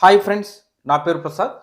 Hi friends నా పేరు ప్రసాద్.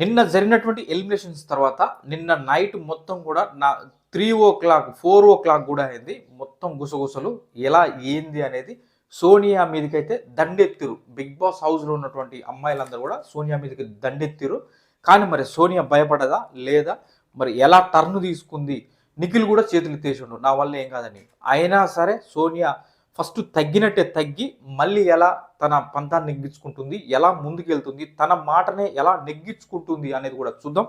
నిన్న జరిగినటువంటి ఎలిమినేషన్స్ తర్వాత నిన్న నైట్ మొత్తం కూడా నా three o'clock four o'clock కూడా అయింది. మొత్తం గుసగుసలు ఎలా ఏంది అనేది సోనియా మీదకైతే దండెత్తిరు. బిగ్ బాస్ హౌస్లో ఉన్నటువంటి అమ్మాయిలందరూ కూడా సోనియా మీదకి దండెత్తిరు. కానీ మరి సోనియా భయపడదా లేదా? మరి ఎలా టర్న్ తీసుకుంది? నిఖిల్ కూడా చేతులు ఎత్తేసిండు. నా వల్ల ఏం కాదని. అయినా సరే సోనియా ఫస్ట్ తగ్గినట్టే తగ్గి మళ్ళీ ఎలా తన పంతాన్ని నెగ్గించుకుంటుంది ఎలా ముందుకెళ్తుంది తన మాటనే ఎలా నెగ్గించుకుంటుంది అనేది కూడా చూద్దాం.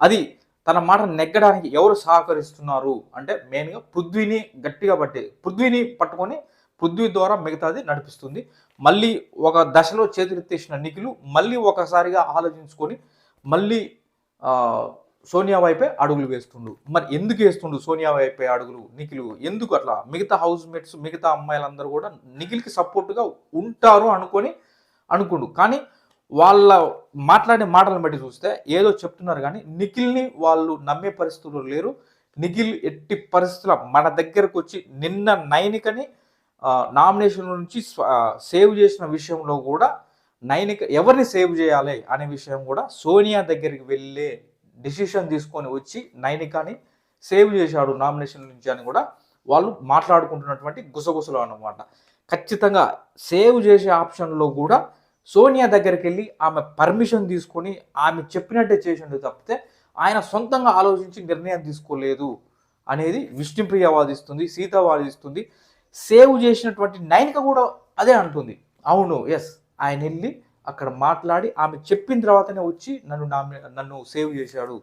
అది తన మాట నెగ్గడానికి ఎవరు సహకరిస్తున్నారు అంటే మెయిన్గా పృథ్వీని గట్టిగా పట్టి పృథ్వీని పట్టుకొని పృథ్వీ ద్వారా మిగతాది నడిపిస్తుంది. మళ్ళీ ఒక దశలో చేతులెత్తేసిన నిఖిలు మళ్ళీ ఒకసారిగా ఆలోచించుకొని మళ్ళీ సోనియా వైపే అడుగులు వేస్తుండు. మరి ఎందుకు వేస్తుండు సోనియా వైపే అడుగులు నిఖిలు? ఎందుకు అట్లా? మిగతా హౌస్ మేట్స్ మిగతా అమ్మాయిలందరూ కూడా నిఖిల్కి సపోర్ట్గా ఉంటారు అనుకొని అనుకుండు. కానీ వాళ్ళ మాట్లాడే మాటలను బట్టి చూస్తే ఏదో చెప్తున్నారు కానీ నిఖిల్ని వాళ్ళు నమ్మే పరిస్థితులు లేరు. నిఖిల్ ఎట్టి పరిస్థితుల మన దగ్గరకు వచ్చి నిన్న నైనికని నామినేషన్ నుంచి సేవ్ చేసిన విషయంలో కూడా నైనిక ఎవరిని సేవ్ చేయాలి అనే విషయం కూడా సోనియా దగ్గరికి వెళ్ళే డిసిషన్ తీసుకొని వచ్చి నైనికాని సేవ్ చేశాడు నామినేషన్ నుంచి అని కూడా వాళ్ళు మాట్లాడుకుంటున్నటువంటి గుసగుసలు అన్నమాట. ఖచ్చితంగా సేవ్ చేసే ఆప్షన్లో కూడా సోనియా దగ్గరికి వెళ్ళి ఆమె పర్మిషన్ తీసుకొని ఆమె చెప్పినట్టే చేసిండు తప్పితే ఆయన సొంతంగా ఆలోచించి నిర్ణయం తీసుకోలేదు అనేది విష్ణుప్రియ వాదిస్తుంది సీత వాదిస్తుంది. సేవ్ చేసినటువంటి నైనిక కూడా అదే అంటుంది. అవును ఎస్ ఆయన వెళ్ళి అక్కడ మాట్లాడి ఆమె చెప్పిన తర్వాతనే వచ్చి నన్ను నామి నన్ను సేవ్ చేశాడు.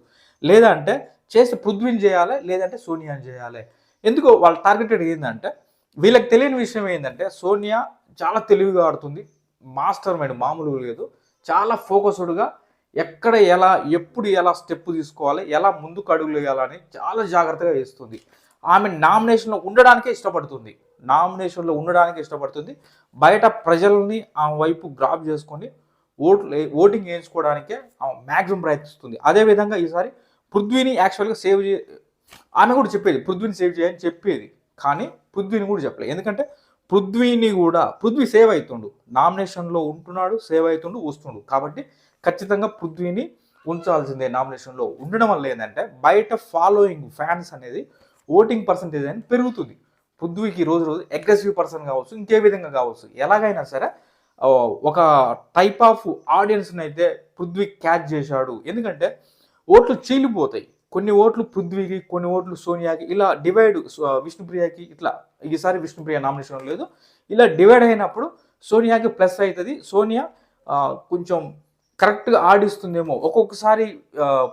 లేదంటే చేస్తే పృథ్వీని చేయాలి లేదంటే సోనియాని చేయాలి. ఎందుకో వాళ్ళ టార్గెటెడ్ ఏంటంటే వీళ్ళకి తెలియని విషయం ఏంటంటే సోనియా చాలా తెలివిగా ఆడుతుంది మాస్టర్ మైండ్ మామూలుగా లేదు చాలా ఫోకస్డ్గా ఎక్కడ ఎలా ఎప్పుడు ఎలా స్టెప్ తీసుకోవాలి ఎలా ముందుకు అడుగులు వేయాలని చాలా జాగ్రత్తగా వేస్తుంది. ఆమె నామినేషన్లో ఉండడానికే ఇష్టపడుతుంది. నామినేషన్లో ఉండడానికి ఇష్టపడుతుంది. బయట ప్రజల్ని ఆమె వైపు గ్రాప్ చేసుకొని ఓట్లు ఓటింగ్ వేయించుకోవడానికే ఆమె మ్యాక్సిమం ప్రయత్నిస్తుంది. అదేవిధంగా ఈసారి పృథ్వీని యాక్చువల్గా సేవ్ చే ఆమె కూడా చెప్పేది పృథ్వీని సేవ్ చేయని చెప్పేది. కానీ పృథ్వీని కూడా చెప్పలేదు ఎందుకంటే పృథ్వీని కూడా పృథ్వీ సేవ్ అవుతుండు నామినేషన్లో ఉంటున్నాడు సేవ్ అవుతుండు వస్తుండు. కాబట్టి ఖచ్చితంగా పృథ్వీని ఉంచాల్సిందే నామినేషన్లో ఉండడం వల్ల ఏంటంటే బయట ఫాలోయింగ్ ఫ్యాన్స్ అనేది ఓటింగ్ పర్సంటేజ్ అనేది పెరుగుతుంది. పృథ్వీకి రోజు రోజు అగ్రెసివ్ పర్సన్ కావచ్చు ఇంకే విధంగా కావచ్చు. ఎలాగైనా సరే ఒక టైప్ ఆఫ్ ఆడియన్స్ని అయితే పృథ్వీ క్యాచ్ చేశాడు. ఎందుకంటే ఓట్లు చీలిపోతాయి. కొన్ని ఓట్లు పృథ్వీకి కొన్ని ఓట్లు సోనియాకి ఇలా డివైడ్ విష్ణుప్రియకి ఇట్లా ఈసారి విష్ణుప్రియ నామినేషన్ లేదు. ఇలా డివైడ్ అయినప్పుడు సోనియాకి ప్లస్ అవుతుంది సోనియా కొంచెం కరెక్ట్గా ఆడిస్తుందేమో. ఒక్కొక్కసారి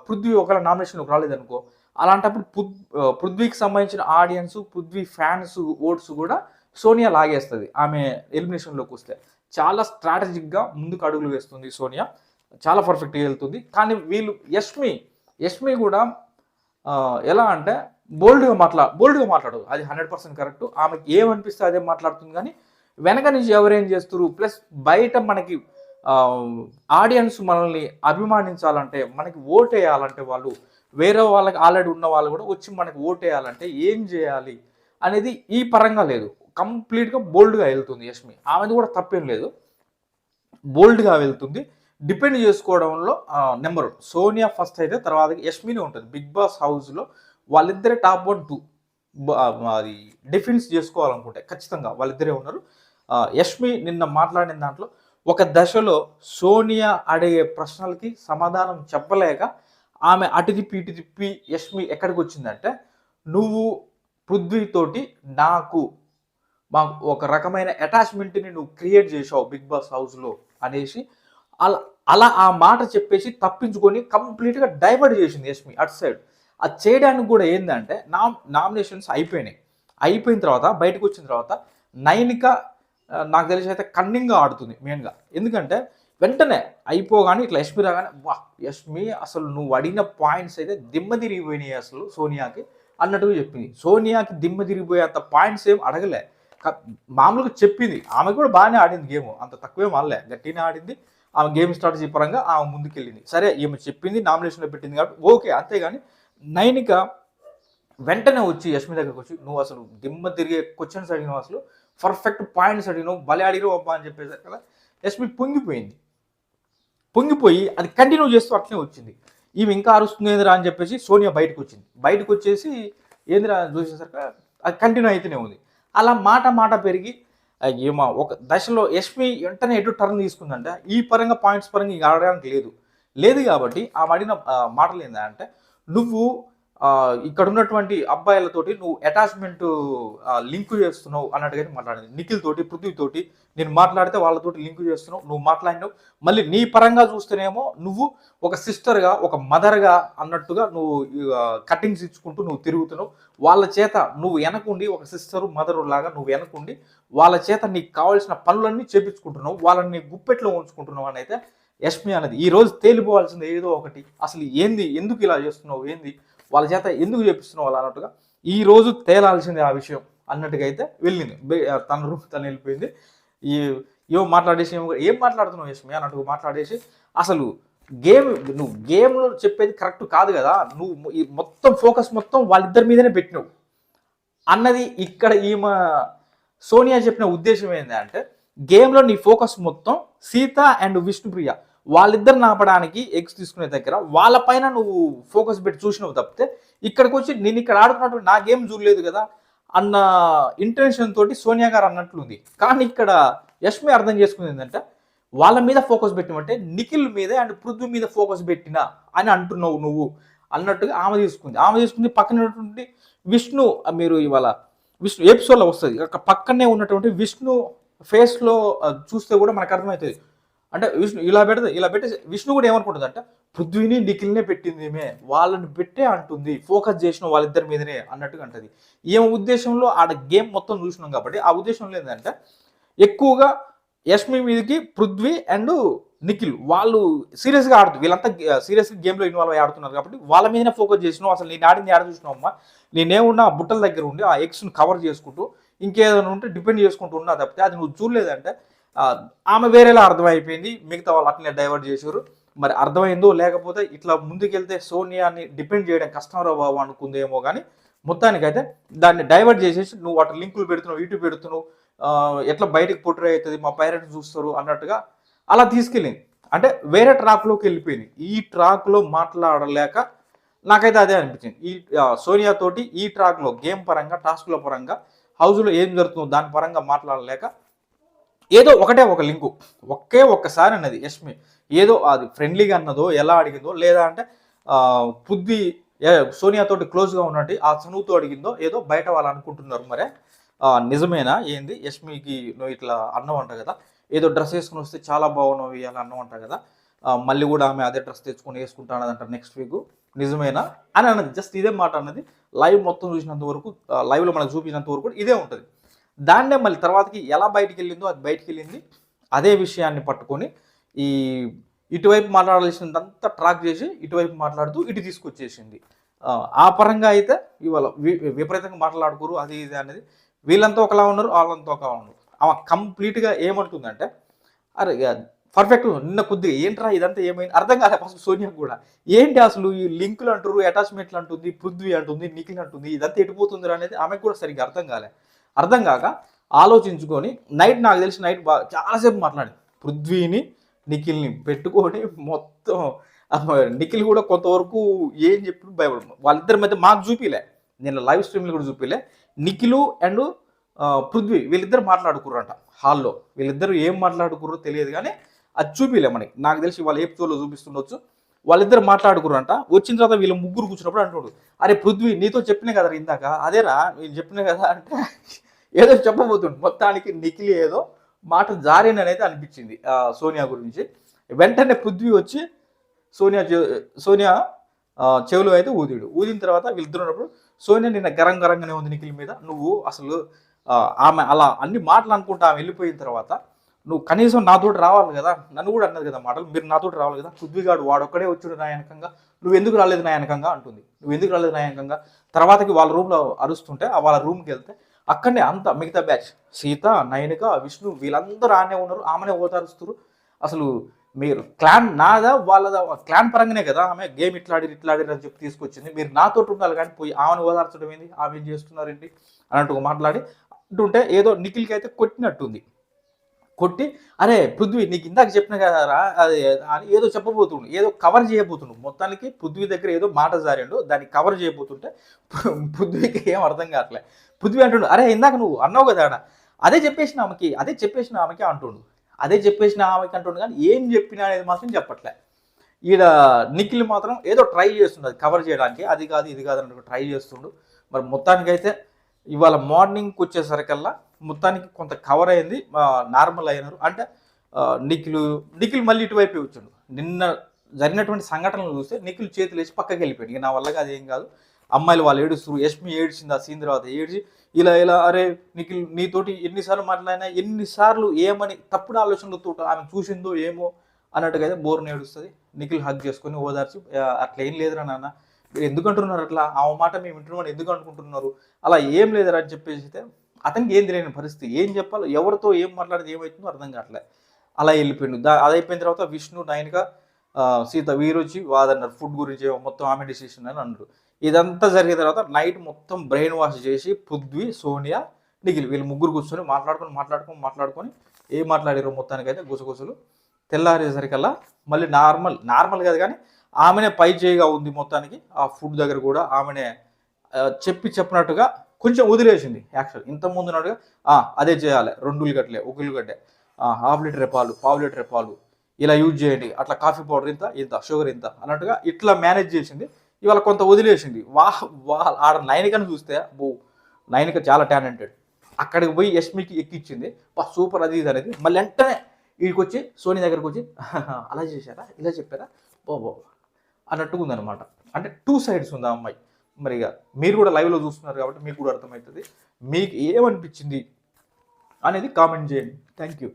పృథ్వీ ఒకవేళ నామినేషన్లోకి రాలేదనుకో అలాంటప్పుడు పృథ్ పృథ్వీకి సంబంధించిన ఆడియన్స్ పృథ్వీ ఫ్యాన్స్ ఓట్స్ కూడా సోనియా లాగేస్తుంది. ఆమె ఎలిమినేషన్లోకి వస్తే చాలా స్ట్రాటజిక్గా ముందుకు అడుగులు వేస్తుంది సోనియా. చాలా పర్ఫెక్ట్గా వెళ్తుంది. కానీ వీళ్ళు యష్మి యష్మి కూడా ఎలా అంటే బోల్డ్గా మాట్లా బోల్డ్గా మాట్లాడదు. అది హండ్రెడ్ పర్సెంట్ కరెక్ట్. ఆమెకి ఏమనిపిస్తే అదే మాట్లాడుతుంది కానీ వెనక నుంచి ఎవరేం చేస్తారు ప్లస్ బయట మనకి ఆడియన్స్ మనల్ని అభిమానించాలంటే మనకి ఓట్ వేయాలంటే వాళ్ళు వేరే వాళ్ళకి ఆల్రెడీ ఉన్న వాళ్ళు కూడా వచ్చి మనకి ఓటేయాలంటే ఏం చేయాలి అనేది ఈ పరంగా లేదు. కంప్లీట్గా బోల్డ్గా వెళ్తుంది యష్మి. ఆమెది కూడా తప్పేం లేదు. బోల్డ్గా వెళ్తుంది. డిపెండ్ చేసుకోవడంలో నెంబర్. సోనియా ఫస్ట్ అయితే తర్వాత యష్మిని ఉంటుంది. బిగ్ బాస్ హౌస్లో వాళ్ళిద్దరే టాప్ వన్ టూ. అది డిఫెన్స్ చేసుకోవాలనుకుంటే ఖచ్చితంగా వాళ్ళిద్దరే ఉన్నారు. యష్మి నిన్న మాట్లాడిన దాంట్లో ఒక దశలో సోనియా అడిగే ప్రశ్నలకి సమాధానం చెప్పలేక ఆమె అటు తిప్పి ఇటు తిప్పి యష్మి ఎక్కడికి వచ్చిందంటే నువ్వు పృథ్వీతోటి నాకు మాకు ఒక రకమైన అటాచ్మెంట్ని నువ్వు క్రియేట్ చేసావు బిగ్ బాస్ హౌస్లో అనేసి అలా అలా ఆ మాట చెప్పేసి తప్పించుకొని కంప్లీట్గా డైవర్ట్ చేసింది యష్మి అటు సైడ్. అది చేయడానికి కూడా ఏంటంటే నా నామినేషన్స్ అయిపోయినాయి. అయిపోయిన తర్వాత బయటకు వచ్చిన తర్వాత నైనిక నాకు తెలిసి అయితే కన్నింగ్గా ఆడుతుంది మెయిన్గా. ఎందుకంటే వెంటనే అయిపోగానే ఇట్లా యష్మి రాగానే వా యష్మి అసలు నువ్వు అడిగిన పాయింట్స్ అయితే దిమ్మ తిరిగిపోయినాయి అసలు సోనియాకి అన్నట్టుగా చెప్పింది. సోనియాకి దిమ్మ తిరిగిపోయేంత పాయింట్స్ ఏం అడగలే. మామూలుగా చెప్పింది. ఆమె కూడా బాగానే ఆడింది గేమ్. అంత తక్కువేం ఆడలే. గట్టినే ఆడింది. ఆమె గేమ్ స్ట్రాటజీ పరంగా ఆమె ముందుకెళ్ళింది. సరే ఈమె చెప్పింది నామినేషన్లో పెట్టింది కాబట్టి ఓకే అంతేగాని నైనిక వెంటనే వచ్చి యష్మి దగ్గరకు వచ్చి నువ్వు అసలు దిమ్మ తిరిగే క్వశ్చన్స్ అడిగినావు అసలు. పర్ఫెక్ట్ పాయింట్స్ అడిగినావు. భలే అడిగినావు అబ్బా అని చెప్పేసరికి కదా యష్మి పొంగిపోయింది. పొంగిపోయి అది కంటిన్యూ చేస్తూ అట్లనే వచ్చింది. ఈమె ఇంకా అరుస్తుంది ఏందిరా? అని చెప్పేసి సోనియా బయటకు వచ్చింది. బయటకు వచ్చేసి ఏందిరా? అని చూసేసరికి అది కంటిన్యూ అయితేనే ఉంది. అలా మాట మాట పెరిగి ఏమో ఒక దశలో యష్మి వెంటనే ఎటు టర్న్ తీసుకుందంటే ఈ పరంగా పాయింట్స్ పరంగా ఇంకా ఆడడానికి లేదు. లేదు కాబట్టి ఆ అడిగిన మాటలు ఏంటంటే నువ్వు ఇక్కడ ఉన్నటువంటి అబ్బాయిలతోటి నువ్వు అటాచ్మెంట్ లింక్ చేస్తున్నావు అన్నట్టుగా మాట్లాడింది. నిఖిల్ తోటి పృథ్వీ తోటి నేను మాట్లాడితే వాళ్ళతోటి లింక్ చేస్తున్నావు నువ్వు మాట్లాడినావు. మళ్ళీ నీ పరంగా చూస్తేనేమో నువ్వు ఒక సిస్టర్గా ఒక మదర్గా అన్నట్టుగా నువ్వు కటింగ్స్ ఇచ్చుకుంటూ నువ్వు తిరుగుతున్నావు. వాళ్ళ చేత నువ్వు వెనకుండి ఒక సిస్టరు మదరు లాగా నువ్వు వెనకుండి వాళ్ళ చేత నీకు కావాల్సిన పనులన్నీ చేపించుకుంటున్నావు వాళ్ళని గుప్పెట్లో ఉంచుకుంటున్నావు అని అయితే యష్మి అనేది ఈ రోజు తేలిపోవాల్సింది ఏదో ఒకటి. అసలు ఏంది? ఎందుకు ఇలా చేస్తున్నావు? ఏంది? వాళ్ళ చేత ఎందుకు చేపిస్తున్నావు అలా అన్నట్టుగా ఈ రోజు తేలాల్సింది ఆ విషయం అన్నట్టుగా అయితే వెళ్ళింది. తన రూమ్ తను వెళ్ళిపోయింది. ఈ ఏమో మాట్లాడేసి ఏమో ఏం మాట్లాడుతున్నావు విషయం అన్నట్టుగా మాట్లాడేసి అసలు గేమ్ నువ్వు గేమ్లో చెప్పేది కరెక్ట్ కాదు కదా. నువ్వు ఈ మొత్తం ఫోకస్ మొత్తం వాళ్ళిద్దరి మీదనే పెట్టినావు. అన్నది ఇక్కడ ఈమె సోనియా చెప్పిన ఉద్దేశం ఏంటంటే గేమ్లో నీ ఫోకస్ మొత్తం సీత అండ్ విష్ణుప్రియ వాళ్ళిద్దరు నాపడానికి ఎగ్స్ తీసుకునే దగ్గర వాళ్ళపైన నువ్వు ఫోకస్ పెట్టి చూసినవు తప్పితే ఇక్కడికి వచ్చి నేను ఇక్కడ ఆడుతున్నటువంటి నా గేమ్ చూడలేదు కదా అన్న ఇంటెన్షన్ తోటి సోనియా గారు అన్నట్లుంది. కానీ ఇక్కడ యష్మి అర్థం చేసుకుంది ఏంటంటే వాళ్ళ మీద ఫోకస్ పెట్టినట్టే నిఖిల్ మీద అండ్ పృథ్వీ మీద ఫోకస్ పెట్టినా అని అంటున్నావు నువ్వు అన్నట్టుగా ఆమె తీసుకుంది. ఆమె తీసుకుంది పక్కన ఉన్నటువంటి విష్ణు మీరు ఇవాళ విష్ణు ఎపిసోడ్లో వస్తుంది. అక్కడ పక్కనే ఉన్నటువంటి విష్ణు ఫేస్లో చూస్తే కూడా మనకు అర్థమవుతుంది. అంటే విష్ణు ఇలా పెడితే ఇలా పెట్టి విష్ణు కూడా ఏమనుకుంటుంది అంటే పృథ్వీని నిఖిల్నే పెట్టింది ఏమే వాళ్ళని పెట్టే అంటుంది ఫోకస్ చేసిన వాళ్ళిద్దరి మీదనే అన్నట్టుగా అంటది. ఏం ఉద్దేశంలో ఆడ గేమ్ మొత్తం చూసినాం కాబట్టి ఆ ఉద్దేశంలో ఏంటంటే ఎక్కువగా యష్మి మీదకి పృథ్వీ అండ్ నిఖిల్ వాళ్ళు సీరియస్గా ఆడుతు వీళ్ళంతా సీరియస్గా గేమ్లో ఇన్వాల్వ్ అయ్యి ఆడుతున్నారు కాబట్టి వాళ్ళ మీదనే ఫోకస్ చేసినావు అసలు నేను ఆడింది ఆడ చూసినావు అమ్మా నేనేమున్నా ఆ బుట్టల దగ్గర ఉండి ఆ ఎగ్స్ని కవర్ చేసుకుంటూ ఇంకేదైనా ఉంటే డిపెండ్ చేసుకుంటూ ఉన్నా తప్పితే అది నువ్వు చూడలేదంటే ఆమె వేరేలా అర్థమైపోయింది. మిగతా వాళ్ళు అట్లనే డైవర్ట్ చేశారు. మరి అర్థమైందో లేకపోతే ఇట్లా ముందుకెళ్తే సోనియాని డిపెండ్ చేయడం కష్టం బాబు అనుకుందేమో కానీ మొత్తానికైతే దాన్ని డైవర్ట్ చేసేసి నువ్వు అటు లింకులు పెడుతున్నావు యూట్యూబ్ పెడుతున్నావు ఎట్లా బయటకు పొట్రే అవుతుంది మా పేరెంట్స్ చూస్తారు అన్నట్టుగా అలా తీసుకెళ్ళింది. అంటే వేరే ట్రాక్లోకి వెళ్ళిపోయింది. ఈ ట్రాక్లో మాట్లాడలేక నాకైతే అదే అనిపించింది. ఈ సోనియా తోటి ఈ ట్రాక్లో గేమ్ పరంగా టాస్క్ల పరంగా హౌస్లో ఏం జరుగుతుందో దాని పరంగా మాట్లాడలేక ఏదో ఒకటే ఒక లింకు ఒకే ఒక్కసారి అన్నది యష్మి ఏదో అది ఫ్రెండ్లీగా అన్నదో ఎలా అడిగిందో లేదా అంటే పుద్ది పృథ్వీ సోనియా తోటి క్లోజ్గా ఉన్నట్టు ఆ చనువుతో అడిగిందో ఏదో బయట వాళ్ళు అనుకుంటున్నారు మరే నిజమేనా ఏంది యష్మికి నువ్వు ఇట్లా అన్నం అంట కదా ఏదో డ్రెస్ వేసుకుని వస్తే చాలా బాగున్నావు ఇవాళ అంట కదా మళ్ళీ కూడా ఆమె అదే డ్రెస్ తెచ్చుకొని వేసుకుంటానదంట నెక్స్ట్ వీక్ నిజమేనా అని అన్నది జస్ట్ ఇదే మాట అన్నది లైవ్ మొత్తం చూసినంత వరకు లైవ్లో మనకు చూపించినంత వరకు కూడా ఇదే ఉంటుంది. దాన్నే మళ్ళీ తర్వాతకి ఎలా బయటికి వెళ్ళిందో అది బయటికి వెళ్ళింది అదే విషయాన్ని పట్టుకొని ఈ ఇటువైపు మాట్లాడాల్సిందంతా ట్రాక్ చేసి ఇటువైపు మాట్లాడుతూ ఇటు తీసుకొచ్చేసింది. ఆ, పరంగా అయితే ఇవాళ వి- విపరీతంగా మాట్లాడుకోరు అది ఇది అనేది. వీళ్ళంతా ఒకలా ఉన్నారు వాళ్ళంతా ఒకలా ఉన్నారు. ఆమె కంప్లీట్గా ఏమంటుందంటే అరే పర్ఫెక్ట్ నిన్న కొద్దిగా ఏంట్రా ఇదంతా ఏమైంది? అర్థం కాలే ఫస్ట్ సోనియా కూడా. ఏంటి అసలు ఈ లింకులు అంటారు అటాచ్మెంట్లు అంటుంది పృథ్వీ అంటుంది నిఖిల్ అంటుంది ఇదంతా ఎటుపోతుంది అనేది ఆమెకు కూడా సరిగ్గా అర్థం కాలే. అర్థం కాక ఆలోచించుకొని నైట్ నాకు తెలిసి నైట్ బాగా చాలాసేపు మాట్లాడి పృథ్వీని నిఖిల్ని పెట్టుకొని మొత్తం నిఖిల్ కూడా కొంతవరకు ఏం చెప్పి భయపడు వాళ్ళిద్దరి మధ్య మాకు చూపిలే. నేను లైవ్ స్ట్రీమ్లు కూడా చూపిలే. నిఖిలు అండ్ పృథ్వీ వీళ్ళిద్దరు మాట్లాడుకుర్రంట హాల్లో. వీళ్ళిద్దరు ఏం మాట్లాడుకుర్రో తెలియదు కానీ అది చూపిలే మనకి. నాకు తెలిసి వాళ్ళ ఎపిసోడ్లో చూపిస్తుండొచ్చు. వాళ్ళిద్దరు మాట్లాడుకుర్రంట వచ్చిన తర్వాత వీళ్ళ ముగ్గురు కూర్చున్నప్పుడు అంటున్నాడు అరే పృథ్వీ నీతో చెప్పిన కదా ఇందాక. అదేరా నేను చెప్పిన కదా అంటే ఏదో చెప్పబోతుండు. మొత్తానికి నిఖిలి ఏదో మాట జారిననైతే అనిపించింది సోనియా గురించి. వెంటనే పృథ్వీ వచ్చి సోనియా సోనియా చెవులు అయితే ఊదిడు. ఊదిన తర్వాత వీళ్ళిద్దరు ఉన్నప్పుడు సోనియా నిన్న గరం గరంగానే ఉంది నిఖిల్ మీద. నువ్వు అసలు ఆమె అలా అన్ని మాటలు అనుకుంటా ఆమె వెళ్ళిపోయిన తర్వాత నువ్వు కనీసం నాతోటి రావాలి కదా? నన్ను కూడా అన్నది కదా మాటలు. మీరు నాతోటి రావాలి కదా? పృథ్వీగాడు వాడొక్కడే వచ్చాడు నా వెనకంగా నువ్వు ఎందుకు రాలేదు నా వెనకంగా అంటుంది. నువ్వు ఎందుకు రాలేదు నా వెనకంగా తర్వాతకి వాళ్ళ రూమ్లో అరుస్తుంటే ఆ వాళ్ళ రూమ్కి వెళ్తే అక్కడనే అంత మిగతా బ్యాచ్. సీత నయనిక విష్ణు వీళ్ళందరూ ఆనే ఉన్నారు. ఆమెనే ఓదారుస్తారు. అసలు మీరు క్లాన్ నాదా వాళ్ళదా? క్లాన్ పరంగానే కదా ఆమె. గేమ్ ఇట్లాడి ఇట్లాడి అని చెప్పి తీసుకొచ్చింది. మీరు నాతో ఉండాలి కానీ పోయి ఆమెను ఓదార్చడం ఏంది? ఆమె ఏం చేస్తున్నారేంటి? అన్నట్టుగా మాట్లాడి అంటుంటే ఏదో నిఖిల్కి అయితే కొట్టినట్టుంది. కొట్టి అరే పృథ్వీ నీకు ఇందాక చెప్పిన కదరా అది అని ఏదో చెప్పబోతుండు ఏదో కవర్ చేయబోతుండు. మొత్తానికి పృథ్వీ దగ్గర ఏదో మాట జారిండు దాన్ని కవర్ చేయబోతుంటే పృథ్వీకి ఏం అర్థం కావట్లే. పృథ్వీ అంటుండు అరే ఇందాక నువ్వు అన్నావు కదా ఆడ. అదే చెప్పేసిన ఆమెకి అదే చెప్పేసిన ఆమెకి అంటుండు. అదే చెప్పేసిన ఆమెకి అంటుండు కానీ ఏం చెప్పినా అనేది మాత్రం చెప్పట్లే. ఈడ నిఖిల్ మాత్రం ఏదో ట్రై చేస్తుండు అది కవర్ చేయడానికి అది కాదు ఇది కాదు అన్నట్టు ట్రై చేస్తుండు. మరి మొత్తానికైతే ఇవాళ మార్నింగ్కి వచ్చేసరికల్లా మొత్తానికి కొంత కవర్ అయింది నార్మల్ అయినారు. అంటే నిఖిల్ నిఖిల్ మళ్ళీ ఇటువైపు వచ్చాడు. నిన్న జరిగినటువంటి సంఘటనలు చూస్తే నిఖిల్ చేతులు వేసి పక్కకి వెళ్ళిపోయాడు. ఇక నా వల్ల అది ఏం కాదు. అమ్మాయిలు వాళ్ళు ఏడుస్తారు యష్మి ఏడ్చింది ఆ సీన్ తర్వాత. ఏడ్చి ఇలా ఇలా అరే నిఖిల్ నీతోటి ఎన్నిసార్లు మాట్లాడినా ఎన్నిసార్లు ఏమని తప్పుడు ఆలోచనలతో ఆమె చూసిందో ఏమో అన్నట్టుగా అయితే బోర్ని ఏడుస్తుంది. నిఖిల్ హక్ చేసుకొని ఓదార్చి అట్లా ఏం లేదురా నాన్న. మీరు ఎందుకు అంటున్నారు అట్లా? ఆ మాట మేము వింటున్నామని ఎందుకు అనుకుంటున్నారు? అలా ఏం లేదురా అని చెప్పేసి అయితే అతనికి ఏం తెలియని పరిస్థితి. ఏం చెప్పాలో ఎవరితో ఏం మాట్లాడితే ఏమవుతుందో అర్థం కావట్లే. అలా వెళ్ళిపోయిండు. దా అది అయిపోయిన తర్వాత విష్ణు నైన్గా సీత వీరొచ్చి వాదన్నారు ఫుడ్ గురించి మొత్తం ఆమె డిసిషన్ అని అన్నారు. ఇదంతా జరిగిన తర్వాత నైట్ మొత్తం బ్రెయిన్ వాష్ చేసి పృథ్వీ సోనియా నిఖిల్ వీళ్ళు ముగ్గురు కూర్చొని మాట్లాడుకొని మాట్లాడుకొని మాట్లాడుకొని ఏం మాట్లాడారు మొత్తానికైతే గుసగుసలు. తెల్లారేసరికల్లా మళ్ళీ నార్మల్ నార్మల్ కాదు కానీ ఆమెనే పై చేయిగా ఉంది మొత్తానికి. ఆ ఫుడ్ దగ్గర కూడా ఆమెనే చెప్పి చెప్పినట్టుగా కొంచెం వదిలేసింది. యాక్చువల్ ఇంత ముందు ఉన్నట్టుగా అదే చేయాలి. రెండు ఉల్లిగడ్డలే ఒక ఉల్లిగడ్డే హాఫ్ లీటర్ పాలు పావు లీటర్ పాలు. ఇలా యూజ్ చేయండి. అట్లా కాఫీ పౌడర్ ఇంత ఇంత షుగర్ ఇంత అన్నట్టుగా ఇట్లా మేనేజ్ చేసింది. ఇవాళ కొంత వదిలేసింది. వా వా ఆడ నైనికని చూస్తే బో నైనిక చాలా టాలెంటెడ్. అక్కడికి పోయి యష్మికి ఎక్కిచ్చింది. సూపర్ అది ఇది అనేది. మళ్ళీ వెంటనే వీడికి వచ్చి సోనీ దగ్గరకు వచ్చి అలా చేశారా? ఇలా చెప్పారా? బాబో అన్నట్టుగా ఉందన్నమాట. అంటే టూ సైడ్స్ ఉంది ఆ అమ్మాయి. మరి ఇక మీరు కూడా లైవ్లో చూస్తున్నారు కాబట్టి మీకు కూడా అర్థమవుతుంది. మీకు ఏమనిపించింది అనేది కామెంట్ చేయండి. Thank you